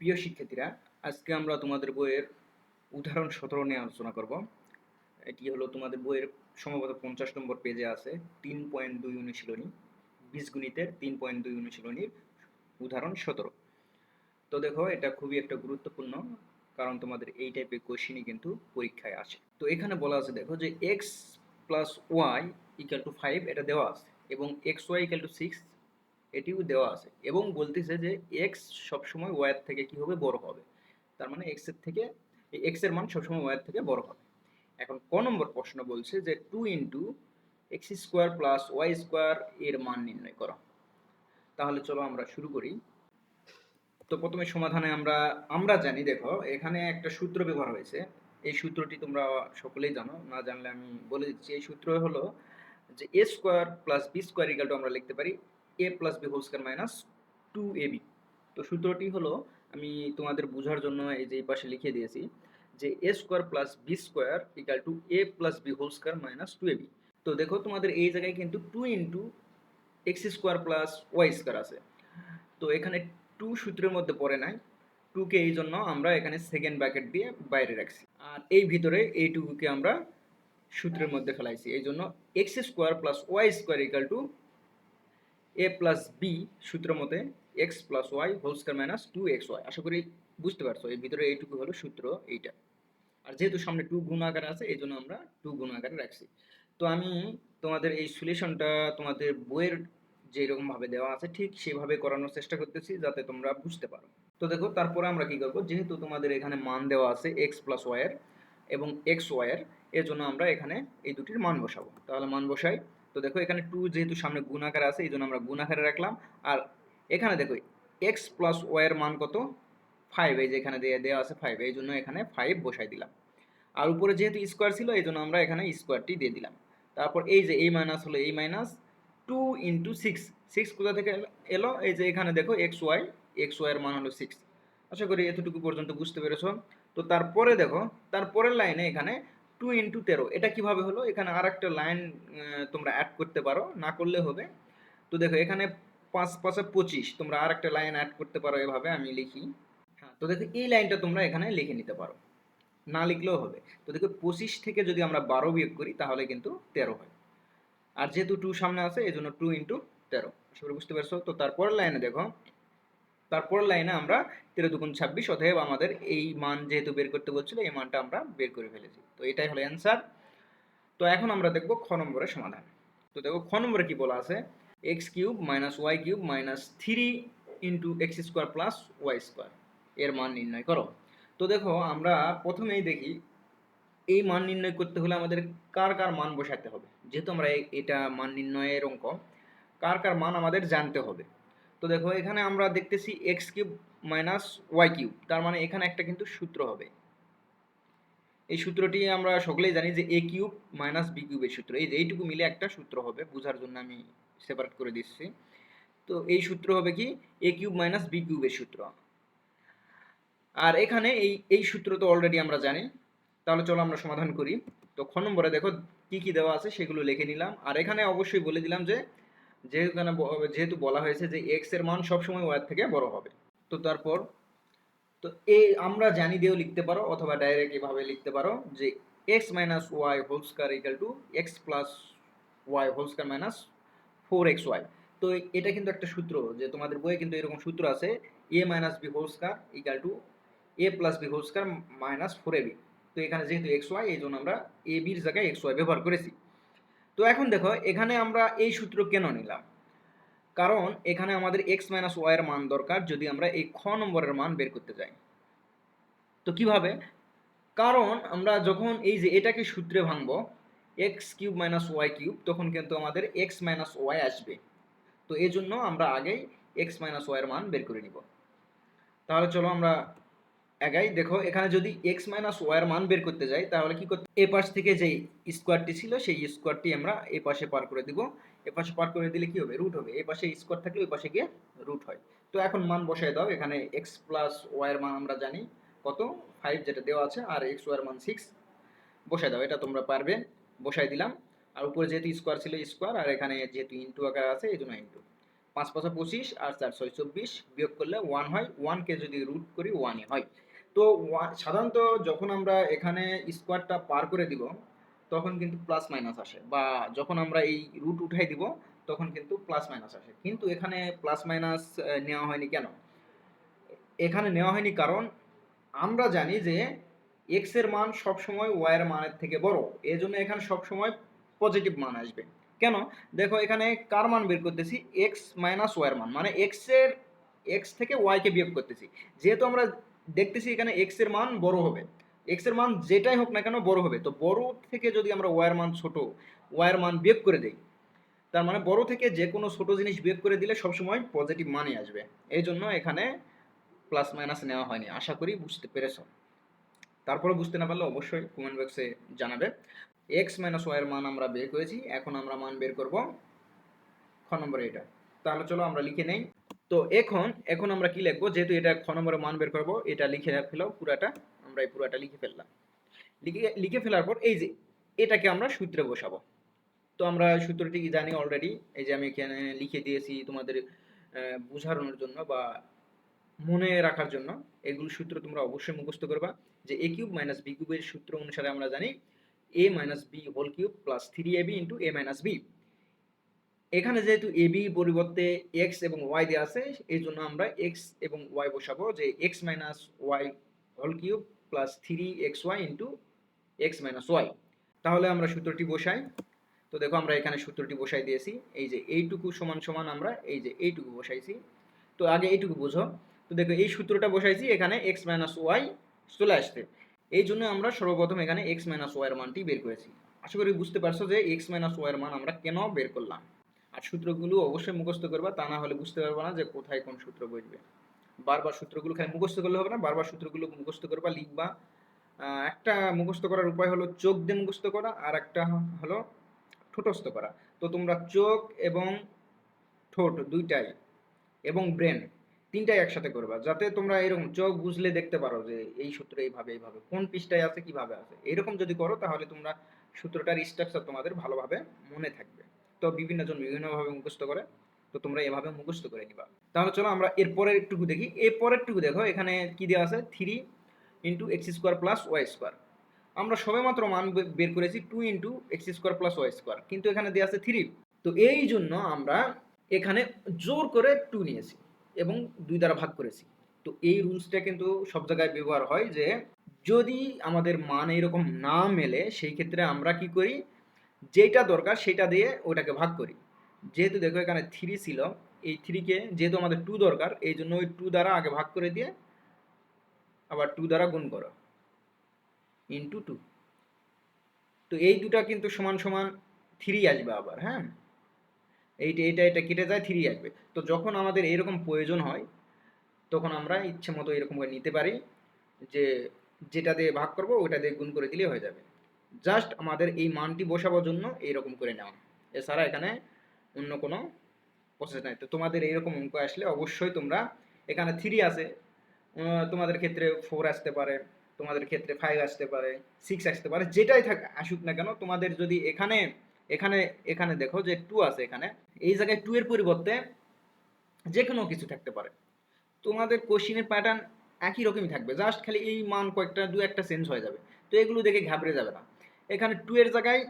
প্রিয় শিক্ষার্থীরা, আজকে আমরা তোমাদের বইয়ের উদাহরণ সতেরো নিয়ে আলোচনা করব। এটি হলো তোমাদের বইয়ের সম্ভবত পঞ্চাশ নম্বর পেজে আছে তিন পয়েন্ট দুই অনুশীলনী বীজগণিতের তিন পয়েন্ট দুই অনুশীলনীর উদাহরণ সতেরো। তো দেখো, এটা খুবই একটা গুরুত্বপূর্ণ, কারণ তোমাদের এই টাইপের কোশ্চেনই কিন্তু পরীক্ষায় আসে। তো এখানে বলা আছে, দেখো যে X plus Y equal to five এটা দেওয়া আছে এবং X Y equal to six এটিও দেওয়া আছে। এবং বলতেছে যে এক্স সবসময় ওয়ার থেকে কি হবে? বড় হবে। তার মানে এক্সের থেকে এক্সের মান সবসময় ওয়ার থেকে বড় হবে। এখন ক নম্বর প্রশ্ন বলছে যে two into X square plus Y square এর মান নির্ণয় করো। তাহলে চলো আমরা শুরু করি। তো প্রথমে সমাধানে আমরা আমরা জানি, দেখো, এখানে একটা সূত্র ব্যবহার হয়েছে। এই সূত্রটি তোমরা সকলেই জানো। না জানলে আমি বলে দিচ্ছি। এই সূত্র হলো যে A square plus B square equal to আমরা লিখতে পারি A plus B whole square minus two A B তো সূত্রটি হলো, আমি তোমাদের বোঝার জন্য এই যে এই পাশে লিখে দিয়েছি যে A square plus B square equal to A plus B whole square minus two A B তো দেখো, তোমাদের এই জায়গায় কিন্তু two into X square plus Y square আছে। তো এখানে টু সূত্রের মধ্যে পড়ে নাই। টুকে এই জন্য আমরা এখানে সেকেন্ড ব্র্যাকেট দিয়ে বাইরে রাখছি। আর এই ভিতরে এই টুকুকে আমরা সূত্রের মধ্যে ফেলাইছি। এই জন্য X square plus Y square equal to A plus B সূত্র মতে X plus Y whole square minus two X Y আশা করি বুঝতে পারছ, এর ভিতরে এইটুকু হলো সূত্র এইটা। আর যেহেতু সামনে টু গুণ আকারে আছে এই জন্য আমরা টু গুণ আকারে রাখছি। তো আমি তোমাদের এই সলিউশনটা তোমাদের বইয়ের যেরকম ভাবে দেওয়া আছে, ঠিক সেভাবে করানোর চেষ্টা করতেছি যাতে তোমরা বুঝতে পারো। তো দেখো, তারপরে আমরা কি করব, যেহেতু তোমাদের এখানে মান দেওয়া আছে এক্স প্লাস ওয়াইয়ের এবং এক্স ওয়াইয়ের এর জন্য আমরা এখানে এই দুটির মান বসাবো। তাহলে মান বসাই তো দেখো এখানে টু যেহেতু সামনে গুণ আকারে আছে এই জন্য আমরা গুণ আকারে রাখলাম। আর এখানে দেখো এক্স প্লাস ওয়াইয়ের মান কত? ফাইভ এই যে এখানে দেওয়া আছে ফাইভ এই জন্য এখানে ফাইভ বসাই দিলাম। আর উপরে যেহেতু স্কোয়ার ছিল এই জন্য আমরা এখানে স্কোয়ারটি দিয়ে দিলাম। তারপর এই যে এই মাইনাস হলো এই minus two into six six কোথা থেকে এলো এই যে এখানে দেখো এক্স ওয়াই এক্স ওয়াইয়ের মান হলো সিক্স আশা করি এতটুকু পর্যন্ত বুঝতে পেরেছ। তো তারপরে দেখো, তারপরের লাইনে এখানে টু ইন্টু তেরো এটা কীভাবে হলো? এখানে আর একটা লাইন তোমরা অ্যাড করতে পারো, না করলে হবে। তো দেখো, এখানে পাঁচ, পাঁচে পঁচিশ, তোমরা আর একটা লাইন অ্যাড করতে পারো এভাবে, আমি লিখি। হ্যাঁ তো দেখো, এই লাইনটা তোমরা এখানে লিখে নিতে পারো। না লিখলেও হবে। তো দেখো, পঁচিশ থেকে যদি আমরা বারো বিয়োগ করি, তাহলে কিন্তু তেরো হয়। আর যেহেতু টু সামনে আছে এই জন্য টু ইন্টু তেরো বুঝতে পারছ? তো তারপরের লাইনে দেখো তারপরের লাইনে আমরা তেরো দুগুণ ছাব্বিশ, অতএব আমাদের এই মান যেহেতু বের করতে বলছিল, এই মানটা আমরা বের করে ফেলেছি। তো এটাই হলো অ্যান্সার তো এখন আমরা দেখব খ নম্বরের সমাধান। তো দেখো খ নম্বরে কি বলা আছে? X cube minus Y cube minus three into X square plus Y square. এর মান নির্ণয় করো। তো দেখো আমরা প্রথমেই দেখি, এই মান নির্ণয় করতে হলে আমাদের কার কার মান বসাতে হবে? যেহেতু আমরা এটা মান নির্ণয়ের অঙ্ক, কার কার মান আমাদের জানতে হবে। তো দেখো, এখানে আমরা দেখতেছি X cube minus Y cube. তার মানে এখানে একটা কিন্তু সূত্র হবে। এই সূত্রটি আমরা সকলেই জানি যে এ কিউব মাইনাস বি কিউবের সূত্র। এই এইটুকু মিলে একটা সূত্র হবে, বোঝার জন্য আমি সেপারেট করে দিচ্ছি। তো এই সূত্র হবে কি? এ কিউব মাইনাস বি কিউবের সূত্র। আর এখানে এই এই সূত্র তো অলরেডি আমরা জানি। তাহলে চলো আমরা সমাধান করি। তো খ নম্বরে দেখো কি কি দেওয়া আছে সেগুলো লিখে নিলাম। আর এখানে অবশ্যই বলে দিলাম যে যেহেতু যেহেতু বলা হয়েছে যে এক্সের মান সবসময় ওয়ার থেকে বড় হবে। তো তারপর, তো এ আমরা জানি দিয়েও লিখতে পারো অথবা ডাইরেক্ট এভাবে লিখতে পারো যে X minus Y whole square equal to X plus Y whole square minus four X Y তো এটা কিন্তু একটা সূত্র, যে তোমাদের বইয়ে কিন্তু এরকম সূত্র আছে A minus B whole square equal to A plus B whole square minus four A B তো এখানে যেহেতু এক্স ওয়াই এই জন্য আমরা এ বির জায়গায় এক্স ওয়াই ব্যবহার করেছি। তো এখন দেখো, এখানে আমরা এই সূত্র কেন নিলাম? কারণ এখানে আমাদের এক্স মাইনাস ওয়াইয়ের মান দরকার যদি আমরা এই খ নম্বরের মান বের করতে যাই। তো কীভাবে? কারণ আমরা যখন এই যে এটাকে সূত্রে ভাঙবো X cube minus Y cube তখন কিন্তু আমাদের এক্স মাইনাস ওয়াই আসবে। তো এই জন্য আমরা আগেই এক্স মাইনাস ওয়াইয়ের মান বের করে নিব। তাহলে চলো আমরা একাই দেখো, এখানে যদি এক্স মাইনাস ওয়ার মান বের করতে যাই, তাহলে কি করতে এ পাশ থেকে যে স্কোয়ারটি ছিল, সেই স্কোয়ারটি আমরা এ পাশে পার করে দিব। এ পাশে পার করে দিলে কি হবে? রুট হবে। এ পাশে স্কোয়ার থাকলে ওই পাশে গিয়ে রুট হয়। তো এখন মান বসাই দাও। এখানে এক্স প্লাস ওয়ার মান আমরা জানি কত? ফাইভ যেটা দেওয়া আছে, আর এক্স ওয়ার মান সিক্স বসাই দাও। এটা তোমরা পারবে। বসাই দিলাম। আর উপরে যেহেতু স্কোয়ার ছিল স্কোয়ার আর এখানে যেহেতু ইন্টু আকার আছে, এই জন্য ইন্টু পাঁচ পাঁচা পঁচিশ, আর চার ছয় চব্বিশ। বিয়োগ করলে ওয়ান হয়। ওয়ানকে যদি রুট করি ওয়ানই হয়। তো সাধারণত যখন আমরা এখানে স্কোয়ারটা পার করে দিব, তখন কিন্তু প্লাস মাইনাস আসে। বা যখন আমরা এই রুট উঠাই দিব, তখন কিন্তু প্লাস মাইনাস আসে। কিন্তু এখানে প্লাস মাইনাস নেওয়া হয়নি কেন? এখানে নেওয়া হয়নি কারণ আমরা জানি যে এক্সের মান সবসময় ওয়াই এর মানের থেকে বড়। এই জন্য এখানে সবসময় পজিটিভ মান আসবে। কেন? দেখো এখানে কার মান বের করতেছি? এক্স মাইনাস ওয়াই এর মান। মানে এক্সের এক্স থেকে ওয়াইকে বিয়োগ করতেছি। যেহেতু আমরা দেখতেছি এখানে এক্সের মান বড় হবে। এক্সের মান যেটাই হোক না কেন বড় হবে। তো বড় থেকে যদি আমরা ওয়াই এর মান ছোট ওয়াই এর মান বিয়োগ করে দেই, তার মানে বড় থেকে যে কোনো ছোট জিনিস বিয়োগ করে দিলে সবসময় পজিটিভ মানই আসবে। এই জন্য এখানে প্লাস মাইনাস নেওয়া হয়নি। আশা করি বুঝতে পেরেছ। তারপরে বুঝতে না পারলে অবশ্যই কমেন্ট বক্সে জানাবে। এক্স মাইনাস ওয়াই এর মান আমরা বের করেছি। এখন আমরা মান বের করব খ নম্বরে এটা। তাহলে চলো আমরা লিখে নেই। তো এখন এখন আমরা কি লিখব? যেহেতু এটা খ নম্বরে মান বের করব, এটা লিখে ফেলাও পুরাটা, আমরা এই পুরাটা লিখে ফেললাম। লিখে লিখে ফেলার পর এই যে, এটাকে আমরা সূত্রে বসাবো। তো আমরা সূত্রটি জানি অলরেডি এই যে আমি এখানে লিখে দিয়েছি তোমাদের বোঝানোর জন্য বা মনে রাখার জন্য। এগুলো সূত্র তোমরা অবশ্যই মুখস্থ করবা যে এ কিউব মাইনাস বি কিউবের সূত্র অনুসারে আমরা জানি A minus B whole cube plus three A B into A minus B এখানে যেহেতু এ, বি পরিবর্তে এক্স এবং ওয়াই দেওয়া আছে, এই জন্য আমরা এক্স এবং ওয়াই বসাবো যে X minus Y whole cube plus three X Y into X minus Y. তাহলে আমরা সূত্রটি বসাই। তো দেখো আমরা এখানে সূত্রটি বসাই দিয়েছি। এই যে এইটুকু সমান সমান আমরা এই যে এইটুকু বসাইছি। তো আগে এইটুকু বোঝো। তো দেখো এই সূত্রটা বসাইছি, এখানে এক্স মাইনাস ওয়াই চলে আসছে। এই জন্য আমরা সর্বপ্রথম এখানে এক্স মাইনাস ওয়াই এর মানটি বের করেছি। আশা করি বুঝতে পারছ যে এক্স মাইনাস ওয়াই এর মান আমরা কেন বের করলাম? সূত্রগুলো অবশ্যই মুখস্থ করবা, তা না হলে বুঝতে পারবা না যে কোথায় কোন সূত্র বসবে বারবার সূত্রগুলো খালি মুখস্থ করলে হবে না, বারবার সূত্রগুলো মুখস্থ করবা, লিখবা। একটা মুখস্থ করার উপায় হলো চোখ দিয়ে মুখস্থ করা, আর একটা হলো ঠোঁটস্থ করা। তো তোমরা চোখ এবং ঠোঁট দুইটাই এবং ব্রেন তিনটাই একসাথে করবা, যাতে তোমরা এরকম চোখ বুঝলে দেখতে পারো যে এই সূত্র এইভাবে এইভাবে, কোন পৃষ্ঠায় আছে, কীভাবে আছে। এরকম যদি করো, তাহলে তোমরা সূত্রটার স্ট্রাকচার তোমাদের ভালোভাবে মনে থাকবে। তো বিভিন্ন জন বিভিন্নভাবে মুখস্থ করে, তো তোমরা এভাবে মুখস্থ করে নিবা। তাহলে চলো আমরা এর পরের একটুকু দেখি। এর পরেরটুকু দেখো, এখানে কি দেওয়া আছে? Three into X square plus Y square আমরা সবেমাত্র মান বের করেছি two into X square plus Y square কিন্তু এখানে দেওয়া আছে থ্রি তো এই জন্য আমরা এখানে জোর করে টু নিয়েছি এবং দুই দ্বারা ভাগ করেছি। তো এই রুলসটা কিন্তু সব জায়গায় ব্যবহার হয় যে, যদি আমাদের মান এরকম না মেলে, সেই ক্ষেত্রে আমরা কি করি? যেটা দরকার সেটা দিয়ে ওটাকে ভাগ করি। যেহেতু দেখো এখানে থ্রি ছিল, এই থ্রিকে যেহেতু আমাদের টু দরকার এই জন্য ওই টু দ্বারা আগে ভাগ করে দিয়ে আবার টু দ্বারা গুণ করো। ইন্টু টু তো এই দুটা কিন্তু সমান সমান থ্রি আসবে আবার হ্যাঁ? এইটা এটা এটা কেটে যায় থ্রি আসবে। তো যখন আমাদের এরকম প্রয়োজন হয়, তখন আমরা ইচ্ছে মতো এরকম করে নিতে পারি যে যেটা দিয়ে ভাগ করব ওটা দিয়ে গুণ করে দিলে হয়ে যাবে। জাস্ট আমাদের এই মানটি বসাবার জন্য এইরকম করে নেওয়া। এছাড়া এখানে অন্য কোনো প্রসেস নাই। তো তোমাদের এইরকম অঙ্ক আসলে অবশ্যই তোমরা এখানে থ্রি আছে। তোমাদের ক্ষেত্রে ফোর আসতে পারে, তোমাদের ক্ষেত্রে ফাইভ আসতে পারে সিক্স আসতে পারে, যেটাই থাক, আসুক না কেন, তোমাদের যদি এখানে এখানে এখানে দেখো যে টু আছে এখানে, এই জায়গায় টু এর পরিবর্তে যে কোনো কিছু থাকতে পারে। তোমাদের কোশ্চিনের প্যাটার্ন একই রকমই থাকবে। জাস্ট খালি এই মান কয়েকটা, দু একটা চেঞ্জ হয়ে যাবে। তো এগুলো দেখে ঘাবড়ে যাবে না। এখানে টু এর জায়গায়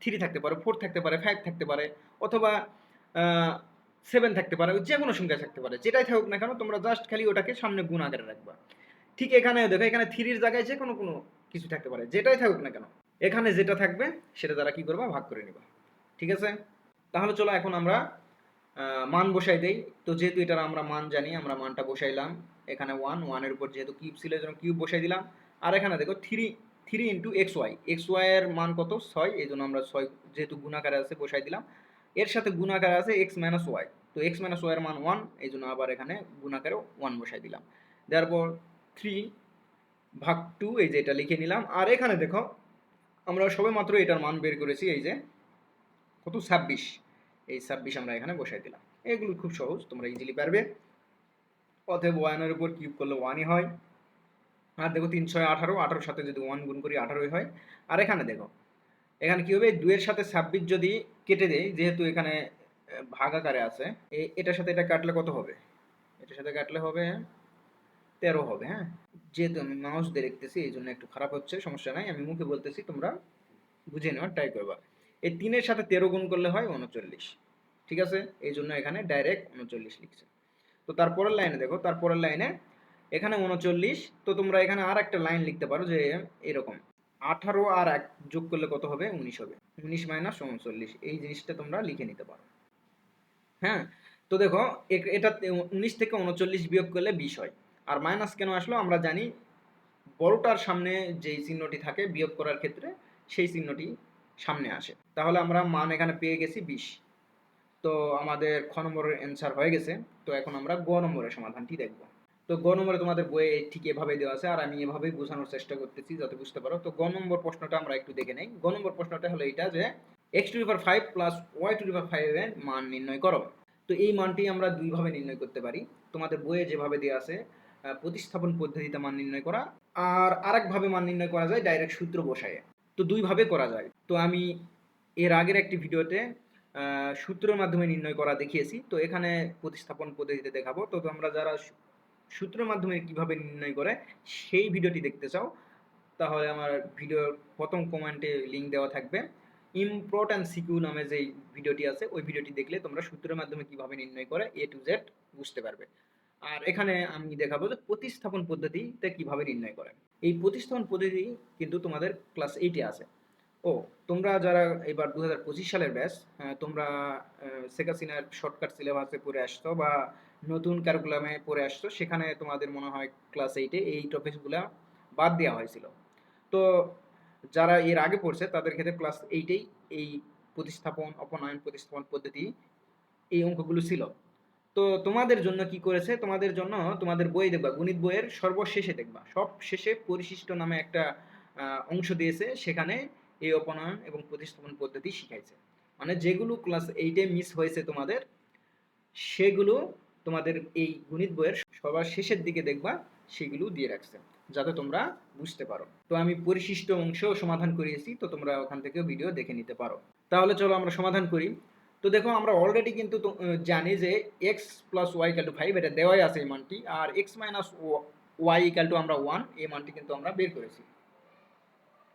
থ্রি থাকতে পারে ফোর থাকতে পারে ফাইভ থাকতে পারে, অথবা সেভেন থাকতে পারে যে কোনো সংখ্যা থাকতে পারে, যেটাই থাকুক না কেন, তোমরা জাস্ট খালি ওটাকে সামনে গুণ আকারে রাখবা। ঠিক এখানে দেখো, এখানে থ্রির জায়গায় যে কোনো কোনো কিছু থাকতে পারে, যেটাই থাকুক না কেন, এখানে যেটা থাকবে, সেটা দ্বারা কি করবা, ভাগ করে নিবা। ঠিক আছে? তাহলে চলো এখন আমরা মান বসাই দেই। তো যেহেতু এটার আমরা মান জানি, আমরা মানটা বসাইলাম। এখানে ওয়ান ওয়ানের উপর যেহেতু কিউব ছিল, এই জন্য কিউব বসাই দিলাম। আর এখানে দেখো three three into X Y. X Y এর মান কত? ছয় এই জন্য আমরা ছয় যেহেতু গুণাকারে আছে বসাই দিলাম। এর সাথে গুণাকারে আছে এক্স মাইনাস ওয়াই। তো এক্স মাইনাস ওয়াই এর মান ওয়ান এই জন্য আবার এখানে গুণাকারে ওয়ান বসাই দিলাম। দেওয়ার পর থ্রি ভাগ টু, এই যে এটা লিখে নিলাম। আর এখানে দেখো, আমরা সবে মাত্র এটার মান বের করেছি, এই যে কত? ছাব্বিশ। এই ছাব্বিশ আমরা এখানে বসাই দিলাম। এগুলো খুব সহজ, তোমরা ইজিলি পারবে। অতএব ওয়ানের উপর কিউব করলে ওয়ানই হয়। আর দেখো তিন, ছয়, আঠারো, আঠারোর সাথে যদি ওয়ান গুণ করি আঠারোই হয়। আর এখানে দেখো, এখানে কী হবে? দুয়ের সাথে ছাব্বিশ যদি কেটে দেয় যেহেতু এখানে ভাগ আকারে আছে এটার সাথে এটা কাটলে কত হবে? এটার সাথে কাটলে হবে তেরো হবে হ্যাঁ? যেহেতু আমি মাউস দিয়ে দেখতেছি, এই জন্য একটু খারাপ হচ্ছে, সমস্যা নাই, আমি মুখে বলতেছি, তোমরা বুঝে নেওয়ার ট্রাই করবা। এই তিনের সাথে তেরো গুণ করলে হয় উনচল্লিশ, ঠিক আছে? এই জন্য এখানে ডাইরেক্ট উনচল্লিশ লিখছে। তো তারপরের লাইনে দেখো, তারপরের লাইনে এখানে উনচল্লিশ, তো তোমরা এখানে আর একটা লাইন লিখতে পারো যে এরকম। আঠারো আর এক যোগ করলে কত হবে? উনিশ হবে। উনিশ মাইনাস উনচল্লিশ, এই জিনিসটা তোমরা লিখে নিতে পারো। হ্যাঁ? তো দেখো এটা উনিশ থেকে উনচল্লিশ বিয়োগ করলে বিশ হয়। আর মাইনাস কেন আসলো? আমরা জানি বড়টার সামনে যেই চিহ্নটি থাকে বিয়োগ করার ক্ষেত্রে, সেই চিহ্নটি সামনে আসে। তাহলে আমরা মান এখানে পেয়ে গেছি বিশ। তো আমাদের খ নম্বরের অ্যান্সার হয়ে গেছে। তো এখন আমরা গ নম্বরের সমাধানটি দেখব। তো গ নম্বরে তোমাদের বইয়ে ঠিক এভাবে দেওয়া আছে, আর আমি এভাবেই বোঝানোর চেষ্টা করতেছি, যাতে বুঝতে পারো। তো গ নম্বর প্রশ্নটা আমরা একটু দেখে নেই। গ নম্বর প্রশ্নটা হলো এটা যে X to power five plus Y to power ফাইভের মান নির্ণয় করো। তো এই মানটি আমরা দুইভাবে নির্ণয় করতে পারি। তোমাদের বইয়ে যেভাবে দেওয়া আছে প্রতিস্থাপন পদ্ধতিতে মান নির্ণয় করা, আর আরেকভাবে মান নির্ণয় করা যায় ডাইরেক্ট সূত্র বসায়। তো দুইভাবে করা যায়। তো আমি এর আগের একটি ভিডিওতে সূত্রের মাধ্যমে নির্ণয় করা দেখিয়েছি। তো এখানে প্রতিস্থাপন পদ্ধতিতে দেখাবো। তো তোমরা যারা সূত্রের মাধ্যমে কীভাবে নির্ণয় করে সেই ভিডিওটি দেখতে চাও, তাহলে আমার ভিডিওর প্রথম কমেন্টে লিংক দেওয়া থাকবে। ইম্পর্ট্যান্ট সিকিউ নামে যেই ভিডিওটি আছে, ওই ভিডিওটি দেখলে তোমরা সূত্রের মাধ্যমে কীভাবে নির্ণয় করে এ টু জেড বুঝতে পারবে। আর এখানে আমি দেখাবো যে প্রতিস্থাপন পদ্ধতিতে কীভাবে নির্ণয় করে। এই প্রতিস্থাপন পদ্ধতি কিন্তু তোমাদের ক্লাস এইটে আছে। ও, তোমরা যারা এবার দু হাজার পঁচিশ সালের ব্যাচ তোমরা সেকাসিনার শর্টকাট সিলেবাসে পড়ে আসছো বা নতুন ক্যারিকুলামে পড়ে আসতো। সেখানে তোমাদের মনে হয় ক্লাস এইটে এই টপিকসগুলো বাদ দেওয়া হয়েছিল। তো যারা এর আগে পড়ছে, তাদের ক্ষেত্রে ক্লাস এইটেই এই প্রতিস্থাপন, অপনয়ন প্রতিস্থাপন পদ্ধতি এই অঙ্কগুলো ছিল। তো তোমাদের জন্য কি করেছে? তোমাদের জন্য তোমাদের বই দেখবা, গণিত বইয়ের সর্বশেষে দেখবা। সব শেষে পরিশিষ্ট নামে একটা অংশ দিয়েছে। সেখানে এই অপনয়ন এবং প্রতিস্থাপন পদ্ধতি শিখাইছে। মানে যেগুলো ক্লাস এইটে মিস হয়েছে তোমাদের, সেগুলো তোমাদের এই গণিত বইয়ের সবার শেষের দিকে দেখবা, সেগুলো দিয়ে রাখছে, যাতে তোমরা বুঝতে পারো। তো আমি পরিশিষ্ট অংশ সমাধান করিয়েছি, তো তোমরা ওখান থেকেও ভিডিও দেখে নিতে পারো। তাহলে চলো আমরা সমাধান করি। তো দেখো, আমরা অলরেডি কিন্তু জানি যে X plus Y equal to five এটা দেওয়াই আছে এই মানটি, আর X minus Y equal to আমরা ওয়ান এই মানটি কিন্তু আমরা বের করেছি।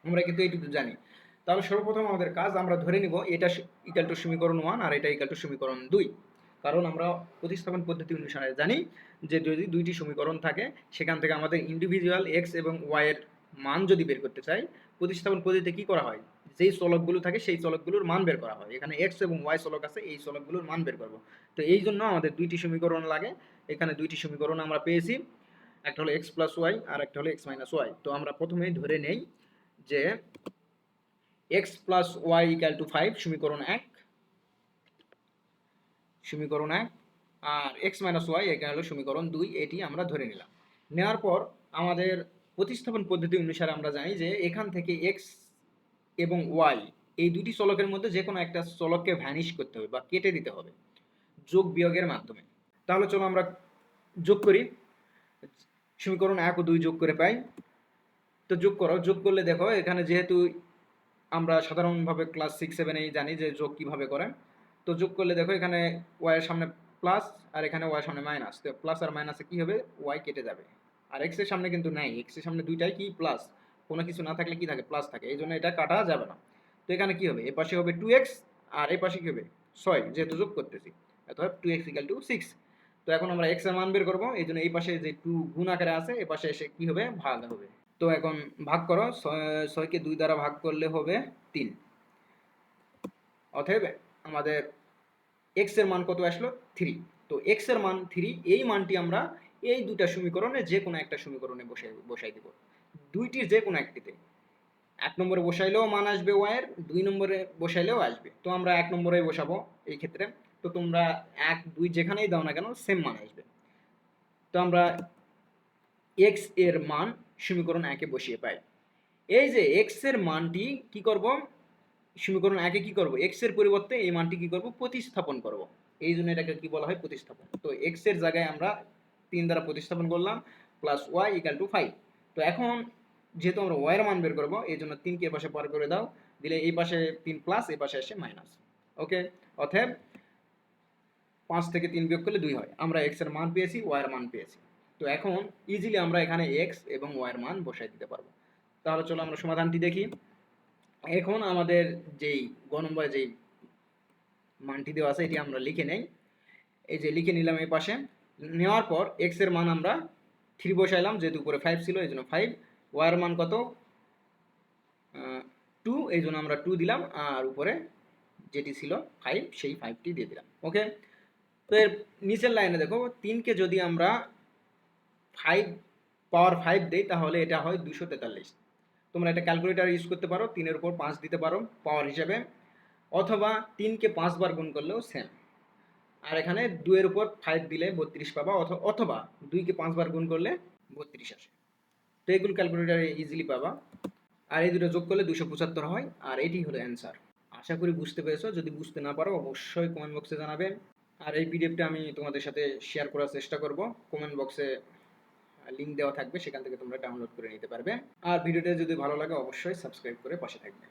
আমরা কিন্তু এইটুকু জানি। তাহলে সর্বপ্রথম আমাদের কাজ, আমরা ধরে নিব, এটা ইকাল টু সমীকরণ ওয়ান আর এটা ইকাল টু সমীকরণ দুই। কারণ আমরা প্রতিস্থাপন পদ্ধতি অনুসারে জানি যে যদি দুইটি সমীকরণ থাকে, সেখান থেকে আমাদের ইন্ডিভিজুয়াল এক্স এবং ওয়াই এর মান যদি বের করতে চাই, প্রতিস্থাপন পদ্ধতিতে কি করা হয়? যেই চলকগুলো থাকে, সেই চলকগুলোর মান বের করা হয়। এখানে এক্স এবং ওয়াই চলক আছে, এই চলকগুলোর মান বের করব। তো এই জন্য আমাদের দুইটি সমীকরণ লাগে। এখানে দুইটি সমীকরণ আমরা পেয়েছি। একটা হলো এক্স প্লাস ওয়াই আর একটা হলো এক্স মাইনাস ওয়াই তো আমরা প্রথমেই ধরে নেই যে X plus Y equal to five সমীকরণ এক। সমীকরণ এক আর এক্স মাইনাস ওয়াই এখানে হলো সমীকরণ দুই, এটি আমরা ধরে নিলাম। নেওয়ার পর আমাদের প্রতিস্থাপন পদ্ধতি অনুসারে আমরা জানি যে এখান থেকে এক্স এবং ওয়াই এই দুটি চলকের মধ্যে যে কোনো একটা চলককে ভ্যানিশ করতে হবে বা কেটে দিতে হবে যোগ বিয়োগের মাধ্যমে। তাহলে চলো আমরা যোগ করি। সমীকরণ এক ও দুই যোগ করে পাই। তো যোগ করো, যোগ করলে দেখো এখানে যেহেতু আমরা সাধারণভাবে ক্লাস সিক্স সেভেনেই জানি যে যোগ কীভাবে করে তো যোগ করলে দেখো এখানে ওয়াইয়ের সামনে প্লাস আর এখানে ওয়াই সামনে মাইনাস তো প্লাস আর মাইনাসে কি হবে? ওয়াই কেটে যাবে। আর এক্সের সামনে কিন্তু নাই। এক্সের সামনে দুইটাই কি? প্লাস কোনো কিছু না থাকলে কি থাকে? প্লাস থাকে। এই জন্য এটা কাটা যাবে না। তো এখানে কি হবে? এ পাশে হবে টু এক্স আর এ পাশে কি হবে? ছয়, যেহেতু যোগ করতেছি। Two X equal to six তো এখন আমরা এক্সের মান বের করব। এই জন্য এই পাশে যে টু গুণ আকারে আছে, এ পাশে এসে কি হবে? ভাগ হবে। তো এখন ভাগ করো। ছয়- ছয়কে দুই দ্বারা ভাগ করলে হবে তিন। অতএব আমাদের এক্সের মান কত আসলো? থ্রি তো এক্সের মান থ্রি এই মানটি আমরা এই দুটা সমীকরণে যে কোনো একটা সমীকরণে বসাই বসাই দেব। দুইটির যে কোনো একটিতে। এক নম্বরে বসাইলেও মান আসবে ওয়াইয়ের দুই নম্বরে বসাইলেও আসবে। তো আমরা এক নম্বরে বসাবো এই ক্ষেত্রে। তো তোমরা এক, দুই যেখানেই দাও না কেন সেম মান আসবে। তো আমরা এক্সের মান সমীকরণ একে বসিয়ে পাই। এই যে এক্সের মানটি কি করব? সমীকরণ একে কি করব? এক্সের পরিবর্তে এই মানটি কি করব? প্রতিস্থাপন করব। এই জন্য এটাকে কি বলা হয়? প্রতিস্থাপন। তো এক্সের জায়গায় আমরা তিন দ্বারা প্রতিস্থাপন করলাম plus Y equal to five তো এখন যেহেতু আমরা ওয়াইয়ের মান বের করব, এই জন্য তিনকে এ পাশে পার করে দাও। দিলে এই পাশে তিন প্লাস এই পাশে আসে মাইনাস ওকে অতএব পাঁচ থেকে তিন বিয়োগ করলে দুই হয়। আমরা এক্সের মান পেয়েছি ওয়াই এর মান পেয়েছি। তো এখন ইজিলি আমরা এখানে এক্স এবং ওয়াই এর মান বসাই দিতে পারব। তাহলে চলো আমরা সমাধানটি দেখি। এখন আমাদের যেই গ নম্বরে যেই মানটি দেওয়া আছে, এটি আমরা লিখে নেই। এই যে লিখে নিলাম এই পাশে। নেওয়ার পর এক্সের মান আমরা থ্রি বসাইলাম, যেহেতু উপরে ফাইভ ছিল, এই জন্য ফাইভ ওয়াই এর মান কত? টু এই জন্য আমরা টু দিলাম, আর উপরে যেটি ছিল ফাইভ সেই ফাইভটি দিয়ে দিলাম। ওকে তো এর নিচের লাইনে দেখো তিনকে যদি আমরা ফাইভ পাওয়ার ফাইভ দিই, তাহলে এটা হয় দুশো তেতাল্লিশ। তোমরা এটা ক্যালকুলেটার ইউজ করতে পারো, তিনের উপর পাঁচ দিতে পারো পাওয়ার হিসাবে, অথবা তিনকে পাঁচবার গুণ করলেও সেম আর এখানে দুইয়ের উপর ফাইভ দিলে বত্রিশ পাবা, অথ- অথবা দুইকে পাঁচবার গুণ করলে বত্রিশ আসে। তো এগুলো ক্যালকুলেটারে ইজিলি পাবা। আর এই দুটো যোগ করলে দুশো পঁচাত্তর হয়, আর এটি হলো অ্যান্সার আশা করি বুঝতে পেরেছ, যদি বুঝতে না পারো অবশ্যই কমেন্ট বক্সে জানাবে। আর এই পিডিএফটা আমি তোমাদের সাথে শেয়ার করার চেষ্টা করব। কমেন্ট বক্সে লিঙ্ক দেওয়া থাকবে, সেখান থেকে তোমরা ডাউনলোড করে নিতে পারবে। আর ভিডিওটা যদি ভালো লাগে, অবশ্যই সাবস্ক্রাইব করে পাশে থাকবে।